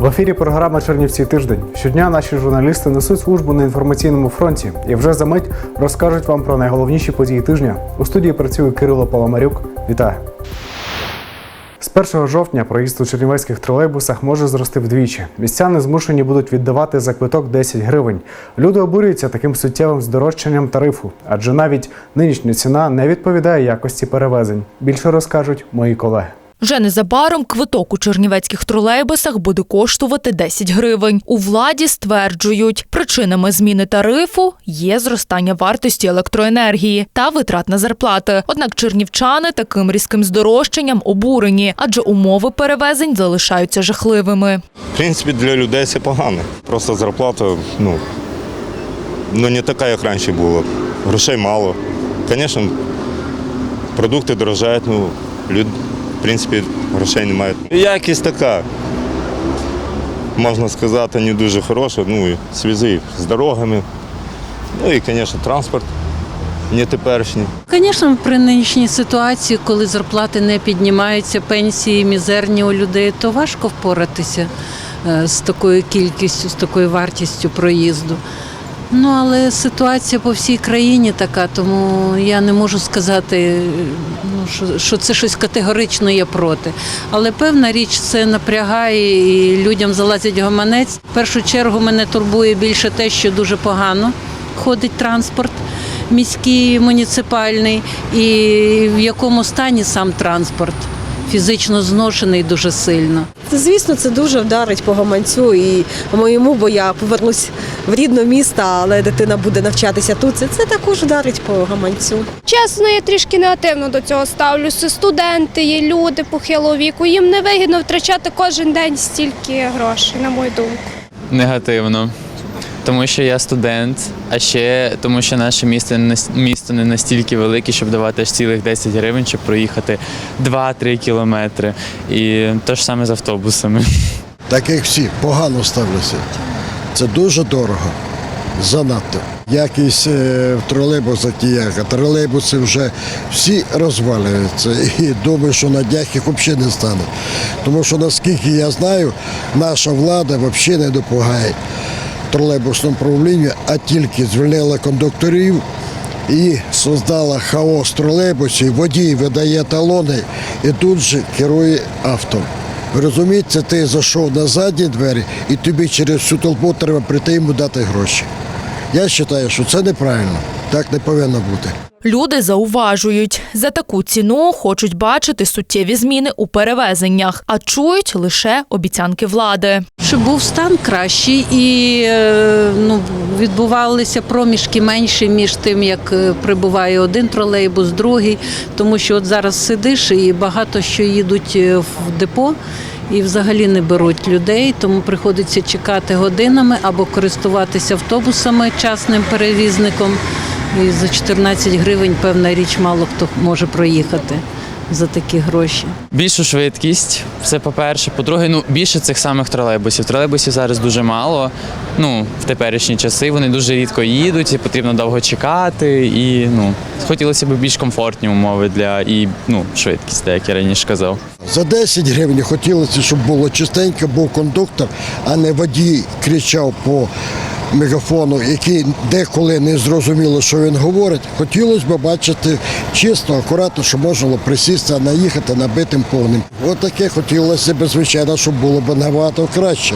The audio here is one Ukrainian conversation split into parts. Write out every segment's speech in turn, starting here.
В ефірі програма Чернівці тиждень. Щодня наші журналісти несуть службу на інформаційному фронті і вже за мить розкажуть вам про найголовніші події тижня. У студії працює Кирило Паламарюк. Вітаю! З 1 жовтня проїзд у чернівецьких тролейбусах може зрости вдвічі. Містяни змушені будуть віддавати за квиток 10 гривень. Люди обурюються таким суттєвим здорожчанням тарифу, адже навіть нинішня ціна не відповідає якості перевезень. Більше розкажуть мої колеги. Вже незабаром квиток у чернівецьких тролейбусах буде коштувати 10 гривень. У владі стверджують, причинами зміни тарифу є зростання вартості електроенергії та витрат на зарплати. Однак чернівчани таким різким здорожчанням обурені, адже умови перевезень залишаються жахливими. В принципі, для людей це погано. Просто зарплата, ну, ну не така, як раніше було. Грошей мало. Звісно, продукти дорожають, ну, люд, в принципі, грошей немає. Якість така, можна сказати, не дуже хороша. Ну, і в з дорогами. Ну і, звісно, транспорт не теперішній. Звісно, при нинішній ситуації, коли зарплати не піднімаються, пенсії мізерні у людей, то важко впоратися е, з такою кількістю, з такою вартістю проїзду. Ну, але ситуація по всій країні така, тому я не можу сказати, ну, що, що це щось категорично є проти. Але певна річ це напрягає і людям залазять гаманець. В першу чергу мене турбує більше те, що дуже погано ходить транспорт міський, муніципальний, і в якому стані сам транспорт. Фізично зношений дуже сильно. Це, Звісно, це дуже вдарить по гаманцю і моєму, бо я повернусь в рідне місто, але дитина буде навчатися тут. Це, це також вдарить по гаманцю. Чесно, я трішки негативно до цього ставлюся. Студенти є люди похилого віку. Їм невигідно втрачати кожен день стільки грошей, на мою думку. Негативно. Тому що я студент, а ще тому, що наше місто не місто не настільки велике, щоб давати аж цілих 10 гривень, щоб проїхати 2-3 кілометри. І те ж саме з автобусами. так як всі, погано ставляться. Це дуже дорого, занадто. Якість е, в тролейбусах ніяка. Тролейбуси вже всі розвалюються. І думаю, що на днях їх взагалі не стане. Тому що, наскільки я знаю, наша влада взагалі не допомагає тролейбусному управлінню, а тільки звільнила кондукторів і создала хаос тролейбусів, водій видає талони і тут же керує авто. Ви розумієте, ти зайшов на задні двері і тобі через всю толпу треба прийти йому дати гроші. Я вважаю, що це неправильно. Так не повинно бути. Люди зауважують, за таку ціну хочуть бачити суттєві зміни у перевезеннях, а чують лише обіцянки влади. Щоб був стан кращий і е, ну, відбувалися проміжки менші між тим, як е, прибуває один тролейбус, другий. Тому що от зараз сидиш і багато що їдуть е, в депо. І взагалі не беруть людей, тому приходиться чекати годинами або користуватися автобусами частним перевізником. І за 14 гривень певна річ мало хто може проїхати за такі гроші. Більшу швидкість, це по-перше. По-друге, ну більше цих самих тролейбусів. Тролейбусів зараз дуже мало. Ну, в теперішні часи вони дуже рідко їдуть, і потрібно довго чекати. І ну, хотілося б більш комфортні умови для і ну, швидкість, так як я раніше казав. За 10 гривень хотілося, щоб було чистенько, був кондуктор, а не водій кричав по мегафону, який деколи не зрозуміло, що він говорить. Хотілося б бачити чисто, акуратно, щоб можна було присісти, а наїхати набитим повним. От хотілося б, звичайно, щоб було б набагато краще.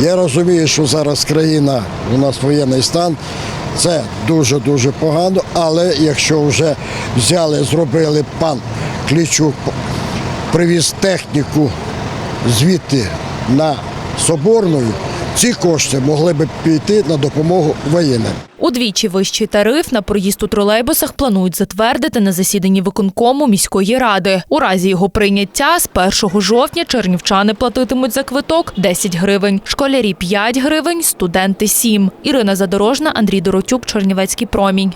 Я розумію, що зараз країна, у нас воєнний стан. Це дуже-дуже погано, але якщо вже взяли, зробили пан Клічук, привіз техніку звідти на Соборну, ці кошти могли б піти на допомогу воєнним. Удвічі вищий тариф на проїзд у тролейбусах планують затвердити на засіданні виконкому міської ради. У разі його прийняття з 1 жовтня чернівчани платитимуть за квиток 10 гривень, школярі 5 гривень, студенти 7. Ірина Задорожна, Андрій Доротюк, Чернівецький промінь.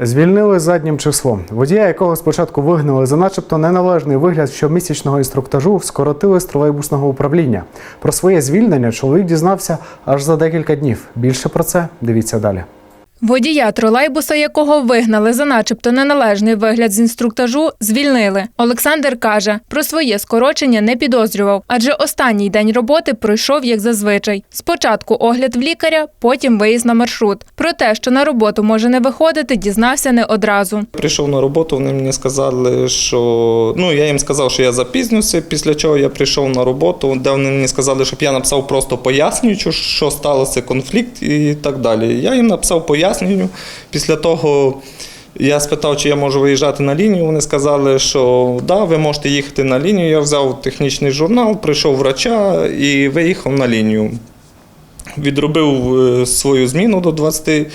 Звільнили заднім числом. Водія, якого спочатку вигнали за начебто неналежний вигляд щомісячного інструктажу, скоротили з тролейбусного управління. Про своє звільнення чоловік дізнався аж за декілька днів. Більше про це дивіться далі. Водія тролейбуса, якого вигнали за начебто неналежний вигляд з інструктажу, звільнили. Олександр каже, про своє скорочення не підозрював, адже останній день роботи пройшов як зазвичай. Спочатку огляд в лікаря, потім виїзд на маршрут. Про те, що на роботу може не виходити, дізнався не одразу. Прийшов на роботу, вони мені сказали, що ну я їм сказав, що я запізнюся. Після чого я прийшов на роботу, де вони мені сказали, щоб я написав просто пояснюючи, що сталося конфлікт і так далі. Я їм написав пояснюю. Після того я спитав, чи я можу виїжджати на лінію. Вони сказали, що да, ви можете їхати на лінію. Я взяв технічний журнал, прийшов врача і виїхав на лінію. Відробив е, свою зміну до 20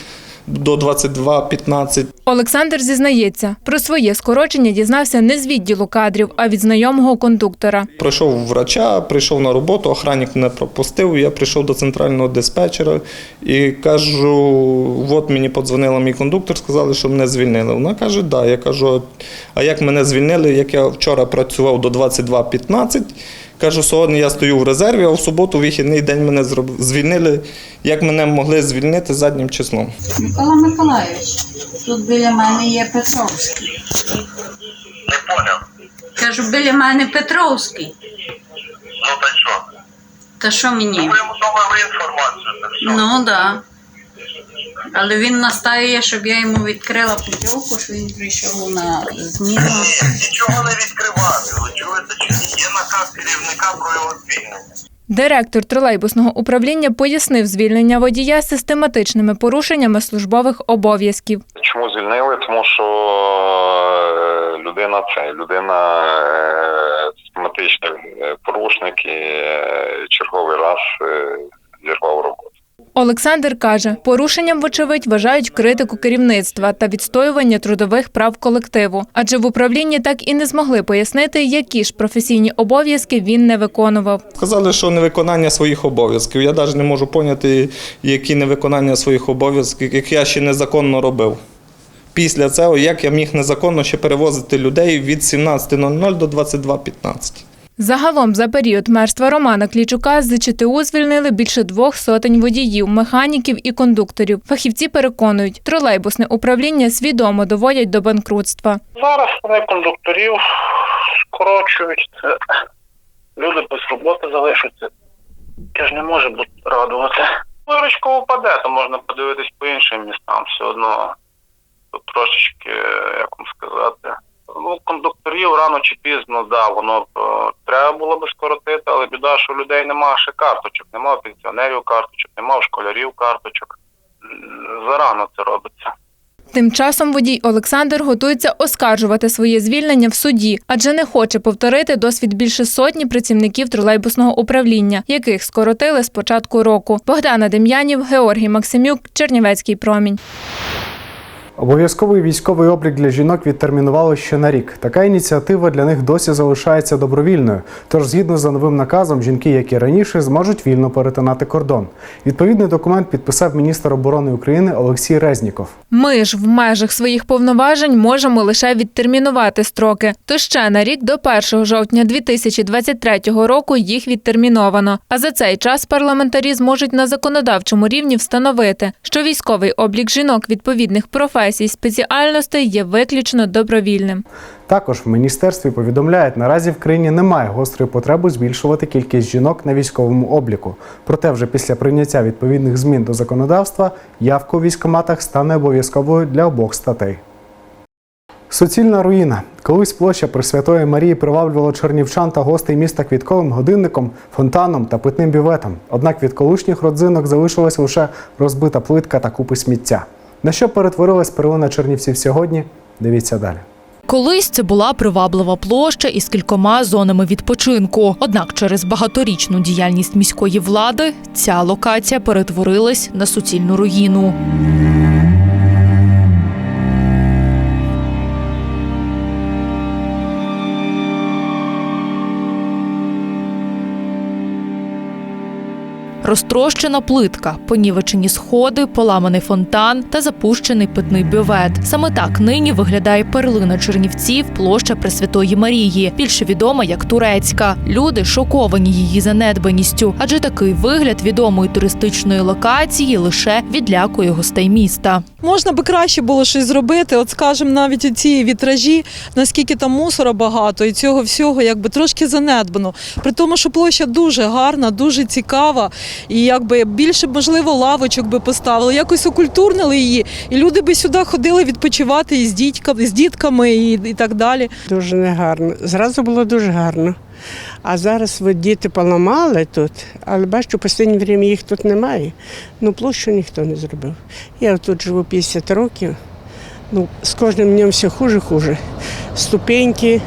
до 22.15. Олександр зізнається, про своє скорочення дізнався не з відділу кадрів, а від знайомого кондуктора. Пройшов врача, прийшов на роботу, охранник не пропустив. Я прийшов до центрального диспетчера і кажу: от мені подзвонила мій кондуктор, сказали, що мене звільнили. Вона каже, да. Я кажу, а як мене звільнили, як я вчора працював до 22.15, кажу, сьогодні я стою в резерві, а в суботу, вихідний день мене зроб- звільнили. Як мене могли звільнити заднім числом? Микола Миколайович, тут біля мене є Петровський. Не поняв. Кажу, біля мене Петровський. Ну та що? Та що мені? Ви йому давали інформацію, що? Ну так. Да. Але він настаює, щоб я йому відкрила путівку, що він прийшов на зміну. Ні, нічого не відкривати. Ви чи? Є наказ керівника про його звільнення. Директор тролейбусного управління пояснив звільнення водія систематичними порушеннями службових обов'язків. Чому звільнили? Тому що е, людина це людина е, систематичний е, порушник і черговий раз. Олександр каже, порушенням, вочевидь, вважають критику керівництва та відстоювання трудових прав колективу, адже в управлінні так і не змогли пояснити, які ж професійні обов'язки він не виконував. Сказали, що невиконання своїх обов'язків. Я навіть не можу поняти, які невиконання своїх обов'язків, як я ще незаконно робив. Після цього, як я міг незаконно ще перевозити людей від 17.00 до 22.15. Загалом за період мерства Романа Клічука з ЗЧТУ звільнили більше двох сотень водіїв, механіків і кондукторів. Фахівці переконують, тролейбусне управління свідомо доводять до банкрутства. Зараз вони кондукторів скорочують. Це люди без роботи залишаться. Я ж не може бути радувати. Виручка упаде, то можна подивитись по іншим містам все одно. Тут трошечки, як вам сказати. Ну, кондукторів рано чи пізно, да, воно е, було би скоротити, але біда, що у людей немає ще карточок, немає пенсіонерів карточок, немає школярів карточок. Зарано це робиться. Тим часом водій Олександр готується оскаржувати своє звільнення в суді, адже не хоче повторити досвід більше сотні працівників тролейбусного управління, яких скоротили з початку року. Богдана Дем'янів, Георгій Максимюк, Чернівецький промінь. Обов'язковий військовий облік для жінок відтермінували ще на рік. Така ініціатива для них досі залишається добровільною. Тож, згідно з новим наказом, жінки, як і раніше, зможуть вільно перетинати кордон. Відповідний документ підписав міністр оборони України Олексій Резніков. Ми ж в межах своїх повноважень можемо лише відтермінувати строки. То ще на рік до 1 жовтня 2023 року їх відтерміновано. А за цей час парламентарі зможуть на законодавчому рівні встановити, що військовий облік жінок відповідних професій спеціальностей є виключно добровільним. Також в міністерстві повідомляють, наразі в країні немає гострої потреби збільшувати кількість жінок на військовому обліку. Проте, вже після прийняття відповідних змін до законодавства явка у військкоматах стане обов'язковою для обох статей. Суцільна руїна. Колись площа Пресвятої Марії приваблювала чернівчан та гостей міста квітковим годинником, фонтаном та питним бюветом. Однак від колишніх родзинок залишилась лише розбита плитка та купи сміття. На що перетворилась перлина чернівців сьогодні? Дивіться далі. Колись це була приваблива площа із кількома зонами відпочинку. Однак через багаторічну діяльність міської влади ця локація перетворилась на суцільну руїну. Розтрощена плитка, понівечені сходи, поламаний фонтан та запущений питний бювет. Саме так нині виглядає перлина Чернівців, площа Пресвятої Марії, більше відома як турецька. Люди шоковані її занедбаністю, адже такий вигляд відомої туристичної локації лише відлякує гостей міста. Можна би краще було щось зробити. От скажімо, навіть ці вітражі, наскільки там мусора багато, і цього всього якби трошки занедбано. При тому, що площа дуже гарна, дуже цікава, і якби більше можливо лавочок би поставили, якось окультурнили її, і люди би сюди ходили відпочивати і з дітьками, з дітками і, і так далі. Дуже негарно. Зразу було дуже гарно. А зараз от діти поламали тут, але бачу, в останнє время їх тут немає. Ну, площу ніхто не зробив. Я тут живу 50 років. Ну, з кожним днем все хуже, хуже. Ступеньки.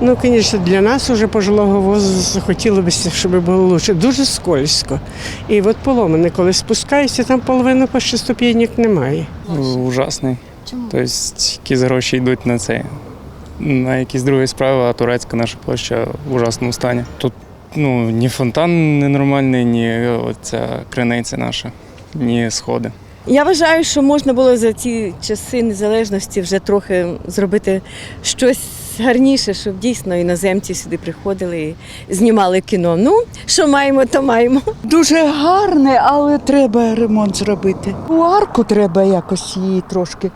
Ну, звісно, для нас уже пожилого возрасту хотілося б, щоб було краще. Дуже скользко. І от поломане, коли спускаєшся, там половини по ступенек немає. Ужасний. Чому? Тобто якісь гроші йдуть на це. На якісь другі справи, а турецька наша площа в ужасному стані. Тут ну, ні фонтан ненормальний, ні оця криниця наша, ні сходи. Я вважаю, що можна було за ці часи незалежності вже трохи зробити щось гарніше, щоб дійсно іноземці сюди приходили і знімали кіно. Ну, що маємо, то маємо. Дуже гарне, але треба ремонт зробити. У арку треба якось її трошки,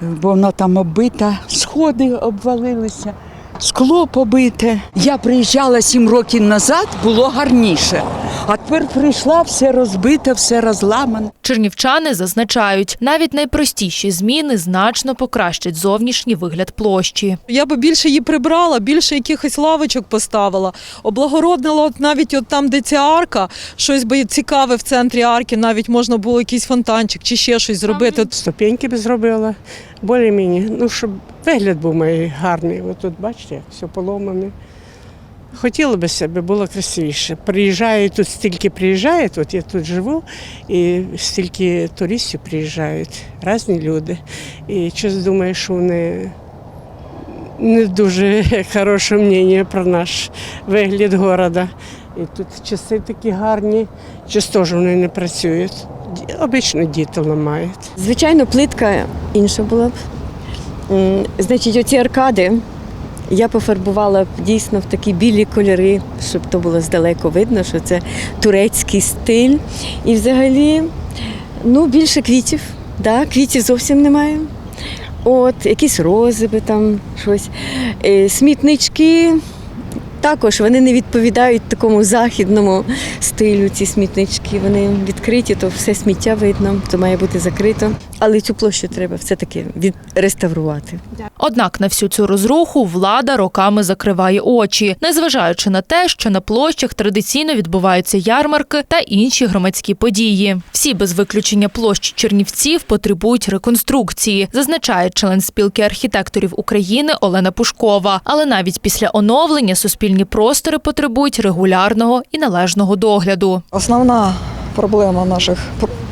бо вона там оббита, сходи обвалилися, скло побите. Я приїжджала сім років назад, було гарніше. А тепер прийшла, все розбите, все розламане. Чернівчани зазначають, навіть найпростіші зміни значно покращать зовнішній вигляд площі. Я би більше її прибрала, більше якихось лавочок поставила, облагороднила от навіть от там, де ця арка, щось би цікаве в центрі арки, навіть можна було якийсь фонтанчик чи ще щось зробити. Ступеньки б зробила, більш-мені, ну, щоб вигляд був мій гарний. От тут, бачите, все поломане. Хотіло б себе, було красивіше. Приїжджаю тут, стільки приїжджає, тут я тут живу, і стільки туристів приїжджають, різні люди. І щось думаю, що вони не дуже хороше мнення про наш вигляд міста. І тут часи такі гарні, щось теж вони не працюють. Обично діти ламають. Звичайно, плитка інша була б. Значить, оці аркади я пофарбувала дійсно в такі білі кольори, щоб то було здалеку видно, що це турецький стиль. І взагалі, ну, більше квітів. Да, квітів зовсім немає. От, якісь рози би там щось. Е, Смітнички. Також вони не відповідають такому західному стилю. Ці смітнички. Вони відкриті, то все сміття видно, то має бути закрито. Але цю площу треба все-таки відреставрувати. Однак на всю цю розруху влада роками закриває очі, незважаючи на те, що на площах традиційно відбуваються ярмарки та інші громадські події. Всі без виключення площ Чернівців потребують реконструкції, зазначає член спілки архітекторів України Олена Пушкова. Але навіть після оновлення суспільні простори потребують регулярного і належного догляду. Основна проблема наших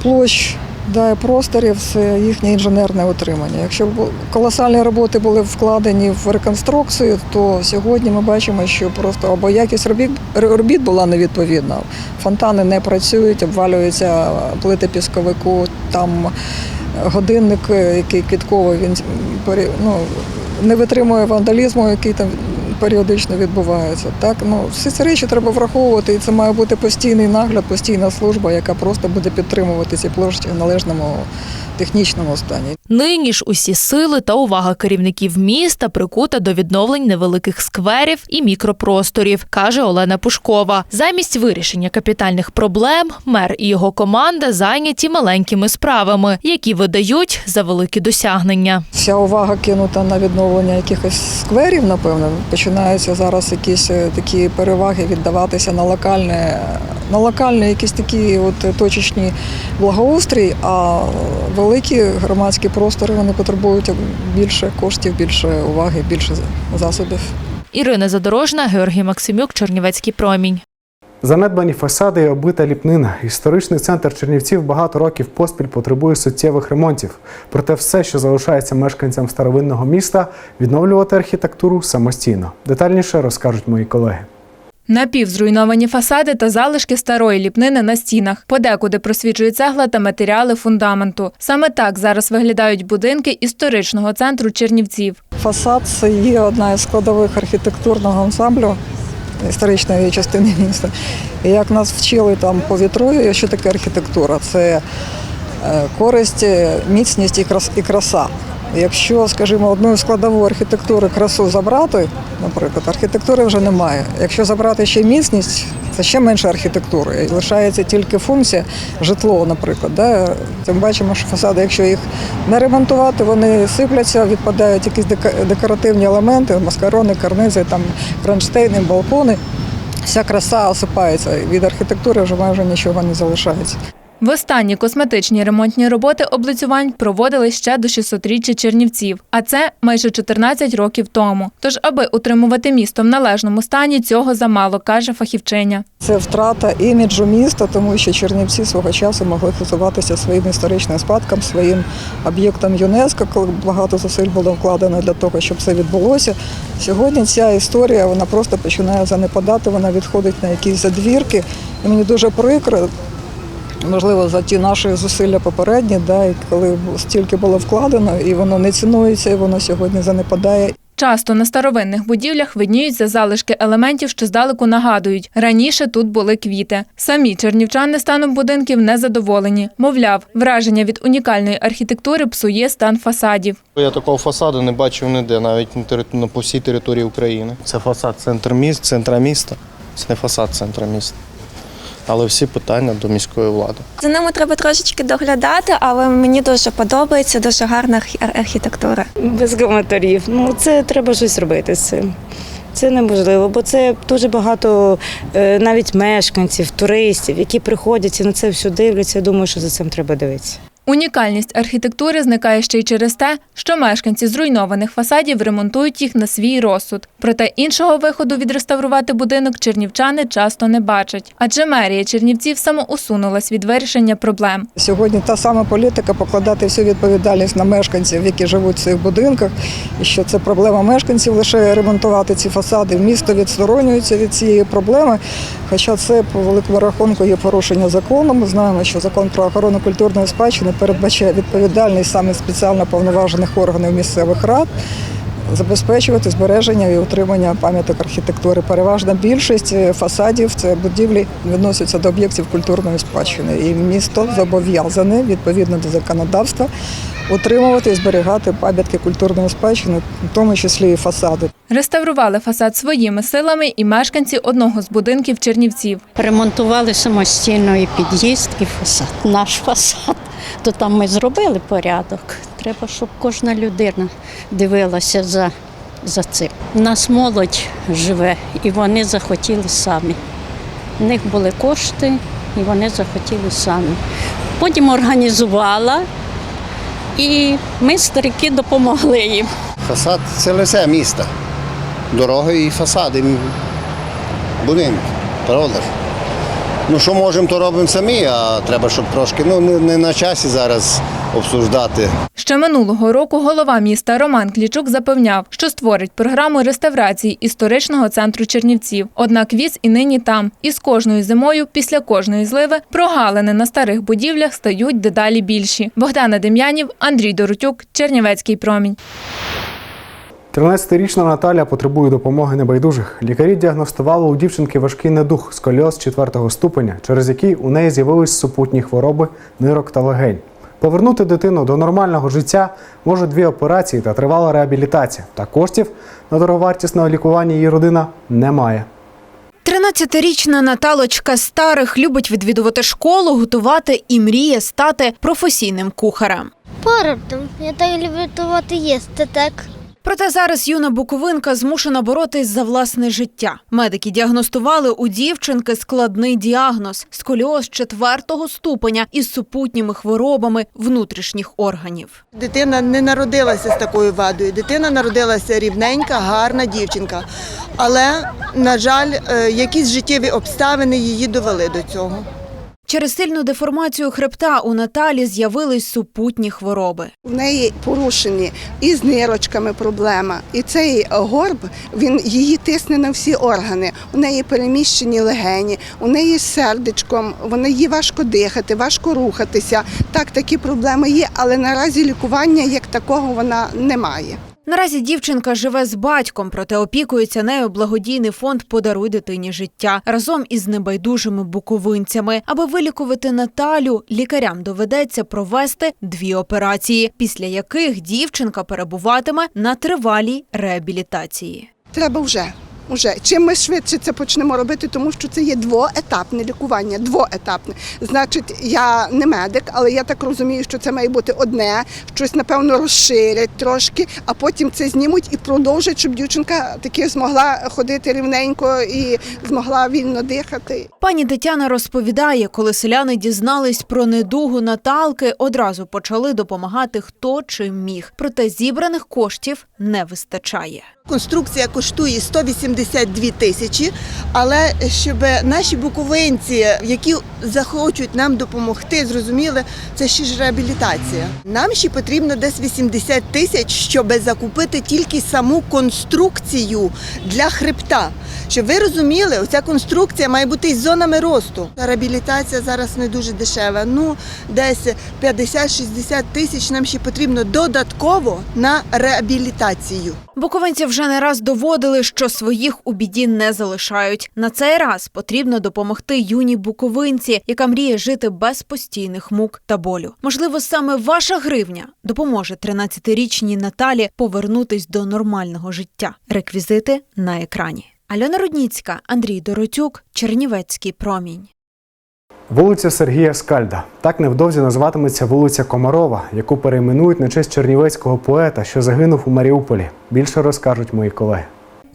площ да, і просторів це їхнє інженерне утримання. Якщо колосальні роботи були вкладені в реконструкцію, то сьогодні ми бачимо, що просто або якість робіт, робіт була невідповідна. Фонтани не працюють, обвалюються плити пісковику, там годинник, який квітковий, він ну, не витримує вандалізму, який там періодично відбувається. Так, ну всі ці речі треба враховувати, і це має бути постійний нагляд, постійна служба, яка просто буде підтримувати ці площі в належному технічному стані. Нині ж усі сили та увага керівників міста прикута до відновлень невеликих скверів і мікропросторів, каже Олена Пушкова. Замість вирішення капітальних проблем мер і його команда зайняті маленькими справами, які видають за великі досягнення. Вся увага кинута на відновлення якихось скверів, напевно. Починаються зараз якісь е, такі переваги віддаватися на локальне, на локальні якісь такі от точечні благоустрій, а великі громадські простори вони потребують більше коштів, більше уваги, більше засобів. Ірина Задорожна, Георгій Максимюк, Чернівецький промінь. Занедбані фасади і оббита ліпнина. Історичний центр Чернівців багато років поспіль потребує суттєвих ремонтів. Проте все, що залишається мешканцям старовинного міста, відновлювати архітектуру самостійно. Детальніше розкажуть мої колеги. Напівзруйновані фасади та залишки старої ліпнини на стінах. Подекуди просвічує цегла та матеріали фундаменту. Саме так зараз виглядають будинки історичного центру Чернівців. Фасад це є одна із складових архітектурного ансамблю історичної частини міста. І як нас вчили там повітрою, що таке архітектура? Це е, користь, міцність і краса. Якщо, скажімо, одну складову архітектури красу забрати, наприклад, архітектури вже немає. Якщо забрати ще міцність, це ще менше архітектури. І лишається тільки функція житло, наприклад. Да? Ми бачимо, що фасади, якщо їх не ремонтувати, вони сипляться, відпадають якісь декоративні елементи, маскарони, карнизи, там кронштейни, балкони. Вся краса осипається. Від архітектури вже майже нічого не залишається. Востанні косметичні ремонтні роботи облицювань проводили ще до 600-річчя Чернівців, а це майже 14 років тому. Тож, аби утримувати місто в належному стані, цього замало, каже фахівчиня. Це втрата іміджу міста, тому що Чернівці свого часу могли хизуватися своїм історичним спадком, своїм об'єктом ЮНЕСКО, коли багато зусиль було вкладено для того, щоб це відбулося. Сьогодні ця історія вона просто починає занепадати, вона відходить на якісь задвірки. І мені дуже прикро, можливо, за ті наші зусилля попередні, да, і коли стільки було вкладено, і воно не цінується, і воно сьогодні занепадає. Часто на старовинних будівлях видніються залишки елементів, що здалеку нагадують. Раніше тут були квіти. Самі чернівчани станом будинків незадоволені. Мовляв, враження від унікальної архітектури псує стан фасадів. Я такого фасаду не бачив ніде, навіть на тери- по всій території України. Це фасад центр міст, центра міста. Це не фасад центра міста. Але всі питання до міської влади. За ними треба трошечки доглядати, але мені дуже подобається, дуже гарна архітектура. Без коментарів. Ну це треба щось робити з цим. Це неможливо, бо це дуже багато е, навіть мешканців, туристів, які приходять і на це все дивляться. Я думаю, що за цим треба дивитися. Унікальність архітектури зникає ще й через те, що мешканці зруйнованих фасадів ремонтують їх на свій розсуд. Проте іншого виходу відреставрувати будинок чернівчани часто не бачать, адже мерія Чернівців самоусунулась від вирішення проблем. Сьогодні та сама політика покладати всю відповідальність на мешканців, які живуть в цих будинках, і що це проблема мешканців лише ремонтувати ці фасади. Місто відсторонюється від цієї проблеми. Хоча це по великому рахунку є порушення закону. Ми знаємо, що закон про охорону культурної спадщини передбачає відповідальність саме спеціально повноважених органів місцевих рад. Забезпечувати збереження і утримання пам'яток архітектури. Переважна більшість е, фасадів це будівлі відносяться до об'єктів культурної спадщини. І місто зобов'язане відповідно до законодавства утримувати і зберігати пам'ятки культурної спадщини, в тому числі і фасади. Реставрували фасад своїми силами і мешканці одного з будинків Чернівців. Ремонтували самостійно і під'їзд, і фасад. Наш фасад. То там ми зробили порядок. Треба, щоб кожна людина дивилася за, за цим. У нас молодь живе, і вони захотіли самі. У них були кошти, і вони захотіли самі. Потім організувала, і ми, старики, допомогли їм. Фасад це лице міста. Дороги і фасади, будинки, правда ж? Ну, що можемо, то робимо самі, а треба, щоб трошки, ну, не, не на часі зараз обсуждати. Ще минулого року голова міста Роман Клічук запевняв, що створить програму реставрації історичного центру Чернівців. Однак віз і нині там. І з кожною зимою, після кожної зливи, прогалини на старих будівлях стають дедалі більші. Богдана Дем'янів, Андрій Дорутюк, Чернівецький промінь. 13-річна Наталя потребує допомоги небайдужих. Лікарі діагностували у дівчинки важкий недух сколіоз 4 ступеня, через який у неї з'явились супутні хвороби нирок та легень. Повернути дитину до нормального життя може дві операції та тривала реабілітація. Та коштів на дороговартісне лікування її родина не має. 13-річна Наталочка старих любить відвідувати школу, готувати і мріє стати професійним кухарем. Парадом. Я так люблю готувати їсти, так. Проте зараз юна буковинка змушена боротись за власне життя. Медики діагностували у дівчинки складний діагноз сколіоз четвертого ступеня із супутніми хворобами внутрішніх органів. Дитина не народилася з такою вадою. Дитина народилася рівненька, гарна дівчинка. Але, на жаль, е, якісь життєві обставини її довели до цього. Через сильну деформацію хребта у Наталі з'явились супутні хвороби. В неї порушені і з нирочками проблема. І цей горб він її тисне на всі органи. У неї переміщені легені, у неї з сердечком, вона їй важко дихати, важко рухатися. Так, такі проблеми є, але наразі лікування як такого вона не має. Наразі дівчинка живе з батьком, проте опікується нею благодійний фонд Подаруй дитині життя разом із небайдужими буковинцями. Аби вилікувати Наталю, лікарям доведеться провести дві операції, після яких дівчинка перебуватиме на тривалій реабілітації. Треба вже. Уже чим ми швидше це почнемо робити, тому що це є двоетапне лікування. Двоетапне. Значить, я не медик, але я так розумію, що це має бути одне, щось напевно розширять трошки, а потім це знімуть і продовжать, щоб дівчинка таки змогла ходити рівненько і змогла вільно дихати. Пані Тетяна розповідає, коли селяни дізнались про недугу Наталки, одразу почали допомагати хто чим міг. Проте зібраних коштів не вистачає. Конструкція коштує 182 тисячі, але щоб наші буковинці, які захочуть нам допомогти, зрозуміли, це ще ж реабілітація. Нам ще потрібно десь 80 тисяч, щоб закупити тільки саму конструкцію для хребта. Щоб ви розуміли, оця конструкція має бути із зонами росту. Реабілітація зараз не дуже дешева. Ну, десь 50-60 тисяч нам ще потрібно додатково на реабілітацію. Буковинці вже не раз доводили, що своїх у біді не залишають. На цей раз потрібно допомогти юній буковинці, яка мріє жити без постійних мук та болю. Можливо, саме ваша гривня допоможе 13-річній Наталі повернутись до нормального життя. Реквізити на екрані. Альона Рудніцька, Андрій Доротюк, Чернівецький промінь. Вулиця Сергія Скальда. Так невдовзі називатиметься вулиця Комарова, яку перейменують на честь чернівецького поета, що загинув у Маріуполі. Більше розкажуть мої колеги.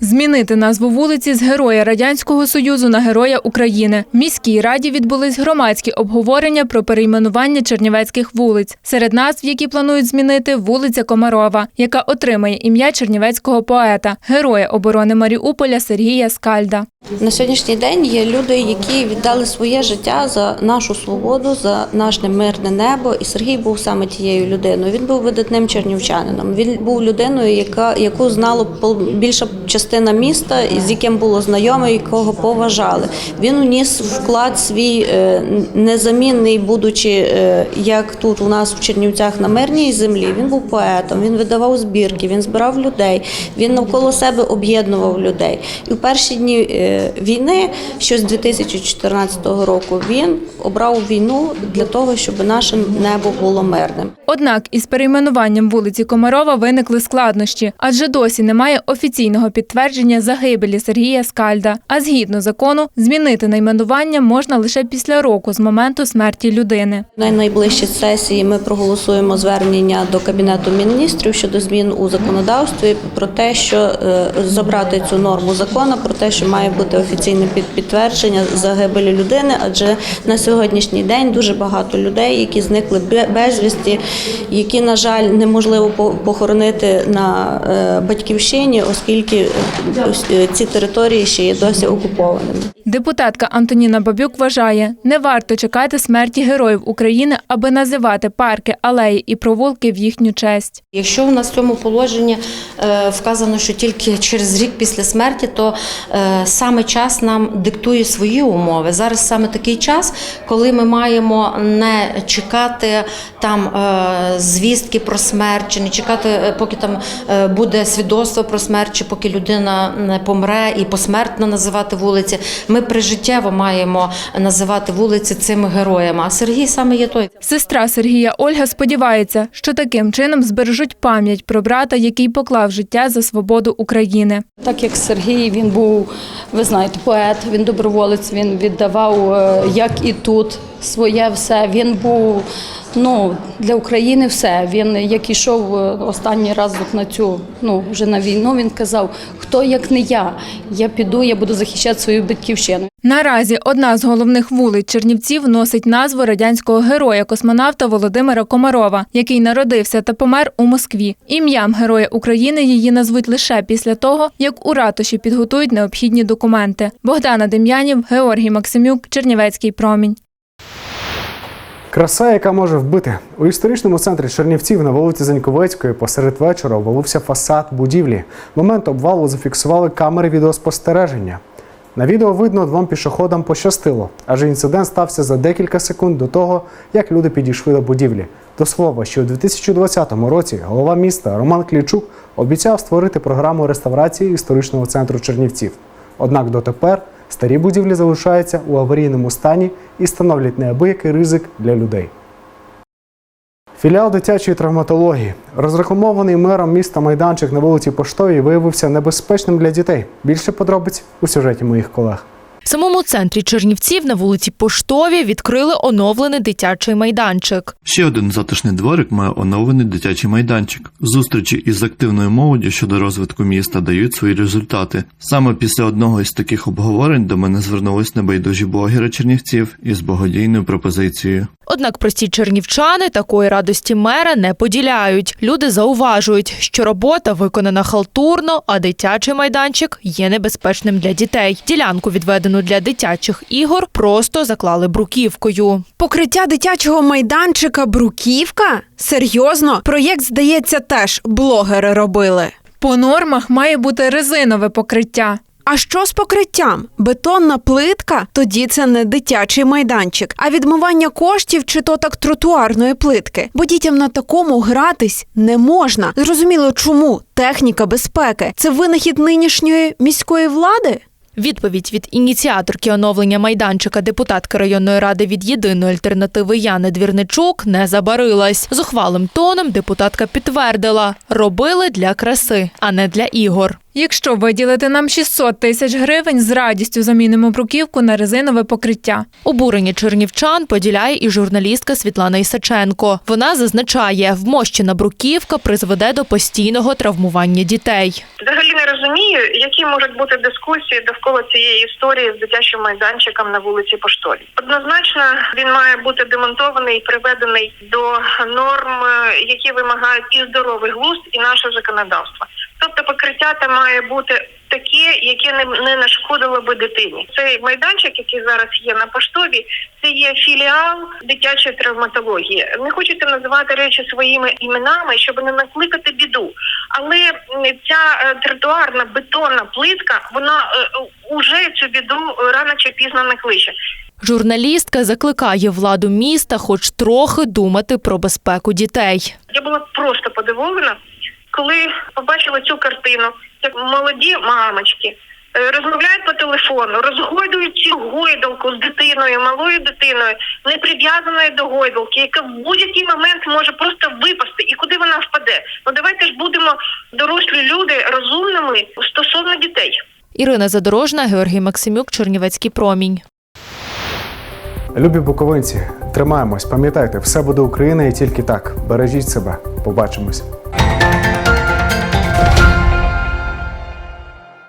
Змінити назву вулиці з Героя Радянського Союзу на Героя України. В міській раді відбулись громадські обговорення про перейменування чернівецьких вулиць. Серед назв, які планують змінити, вулиця Комарова, яка отримає ім'я чернівецького поета, героя оборони Маріуполя Сергія Скальда. На сьогоднішній день є люди, які віддали своє життя за нашу свободу, за наше мирне небо. І Сергій був саме тією людиною. Він був видатним чернівчанином. Він був людиною, яка яку знало більша частина міста, з яким було знайоме, якого поважали. Він уніс вклад свій е, незамінний, будучи е, як тут у нас в Чернівцях на мирній землі. Він був поетом, він видавав збірки, він збирав людей, він навколо себе об'єднував людей. І в перші дні е, війни, що з 2014 року, він обрав війну для того, щоб наше небо було мирним. Однак із перейменуванням вулиці Комарова виникли складнощі, адже досі немає офіційного підтвердження загибелі Сергія Скальда. А згідно закону, змінити найменування можна лише після року з моменту смерті людини. На найближчій сесії ми проголосуємо звернення до кабінету міністрів щодо змін у законодавстві про те, що е, забрати цю норму закону, про те, що має бути офіційне під- підтвердження загибелі людини, адже на сьогоднішній день дуже багато людей, які зникли бе- безвісті, які, на жаль, неможливо похоронити на е, батьківщині, оскільки ці території ще є досі окупованими. Депутатка Антоніна Бабюк вважає, не варто чекати смерті героїв України, аби називати парки, алеї і провулки в їхню честь. Якщо в нас в цьому положенні е, вказано, що тільки через рік після смерті, то е, саме час нам диктує свої умови. Зараз саме такий час, коли ми маємо не чекати там е, звістки про смерть, чи не чекати, е, поки там е, буде свідоцтво про смерть, чи поки людина не помре і посмертно називати вулиці. Ми прижиттєво маємо називати вулиці цими героями. А Сергій саме є той. Сестра Сергія Ольга сподівається, що таким чином збережуть пам'ять про брата, який поклав життя за свободу України. Так як Сергій, він був, ви знаєте, поет, він доброволець, він віддавав, е, як і тут, своє все. Він був ну, для України все. Він як ішов е, останній раз на цю, ну вже на війну, він казав, хто як не я, я піду, я буду захищати свою батьківщину. Наразі одна з головних вулиць Чернівців носить назву радянського героя-космонавта Володимира Комарова, який народився та помер у Москві. Ім'ям Героя України її назвуть лише після того, як у ратуші підготують необхідні документи. Богдана Дем'янів, Георгій Максимюк, Чернівецький промінь. Краса, яка може вбити у історичному центрі Чернівців на вулиці Заньковецької посеред вечора обвалився фасад будівлі. Момент обвалу зафіксували камери відеоспостереження. На відео видно, двом пішоходам пощастило, адже інцидент стався за декілька секунд до того, як люди підійшли до будівлі. До слова, що у 2020 році голова міста Роман Клічук обіцяв створити програму реставрації історичного центру Чернівців. Однак дотепер старі будівлі залишаються у аварійному стані і становлять неабиякий ризик для людей. Філіал дитячої травматології, розрекламований мером міста майданчик на вулиці Поштовій, виявився небезпечним для дітей. Більше подробиць у сюжеті моїх колег. В самому центрі Чернівців на вулиці Поштові відкрили оновлений дитячий майданчик. Ще один затишний дворик має оновлений дитячий майданчик. Зустрічі із активною молоддю щодо розвитку міста дають свої результати. Саме після одного із таких обговорень до мене звернулись небайдужі блогери Чернівців із благодійною пропозицією. Однак прості чернівчани такої радості мера не поділяють. Люди зауважують, що робота виконана халтурно, а дитячий майданчик є небезпечним для дітей. Ділянку, відведену для дитячих ігор, просто заклали бруківкою. Покриття дитячого майданчика Бруківка? Серйозно? Проєкт, здається, теж блогери робили. По нормах має бути резинове покриття. А що з покриттям? Бетонна плитка? Тоді це не дитячий майданчик, а відмивання коштів чи то так тротуарної плитки. Бо дітям на такому гратись не можна. Зрозуміло, чому техніка безпеки це винахід нинішньої міської влади. Відповідь від ініціаторки оновлення майданчика депутатки районної ради від єдиної альтернативи Яни Двірничук не забарилась. З ухвалим тоном депутатка підтвердила, робили для краси, а не для ігор. Якщо виділити нам 600 тисяч гривень, з радістю замінимо бруківку на резинове покриття. Обурення чернівчан поділяє і журналістка Світлана Ісаченко. Вона зазначає, вмощена бруківка призведе до постійного травмування дітей. Взагалі не розумію, які можуть бути дискусії довкола цієї історії з дитячим майданчиком на вулиці Поштовій. Однозначно, він має бути демонтований і приведений до норм, які вимагають і здоровий глузд, і наше законодавство. Тобто покриття там має бути таке, яке не, не нашкодило би дитині. Цей майданчик, який зараз є на поштові, це є філіал дитячої травматології. Не хочете називати речі своїми іменами, щоб не накликати біду. Але ця е, тротуарна бетонна плитка, вона е, уже цю біду рано чи пізно накличе. Журналістка закликає владу міста хоч трохи думати про безпеку дітей. Я була просто подивована, коли побачила цю картину, як молоді мамочки е, розмовляють по телефону, розгойдують цю гойдалку з дитиною, малою дитиною, не прив'язаною до гойдалки, яка в будь-який момент може просто випасти. І куди вона впаде? Ну давайте ж будемо дорослі люди розумними стосовно дітей. Ірина Задорожна, Георгій Максимюк, Чернівецький промінь. Любі буковинці, тримаємось, пам'ятайте, все буде Україна і тільки так. Бережіть себе. Побачимось.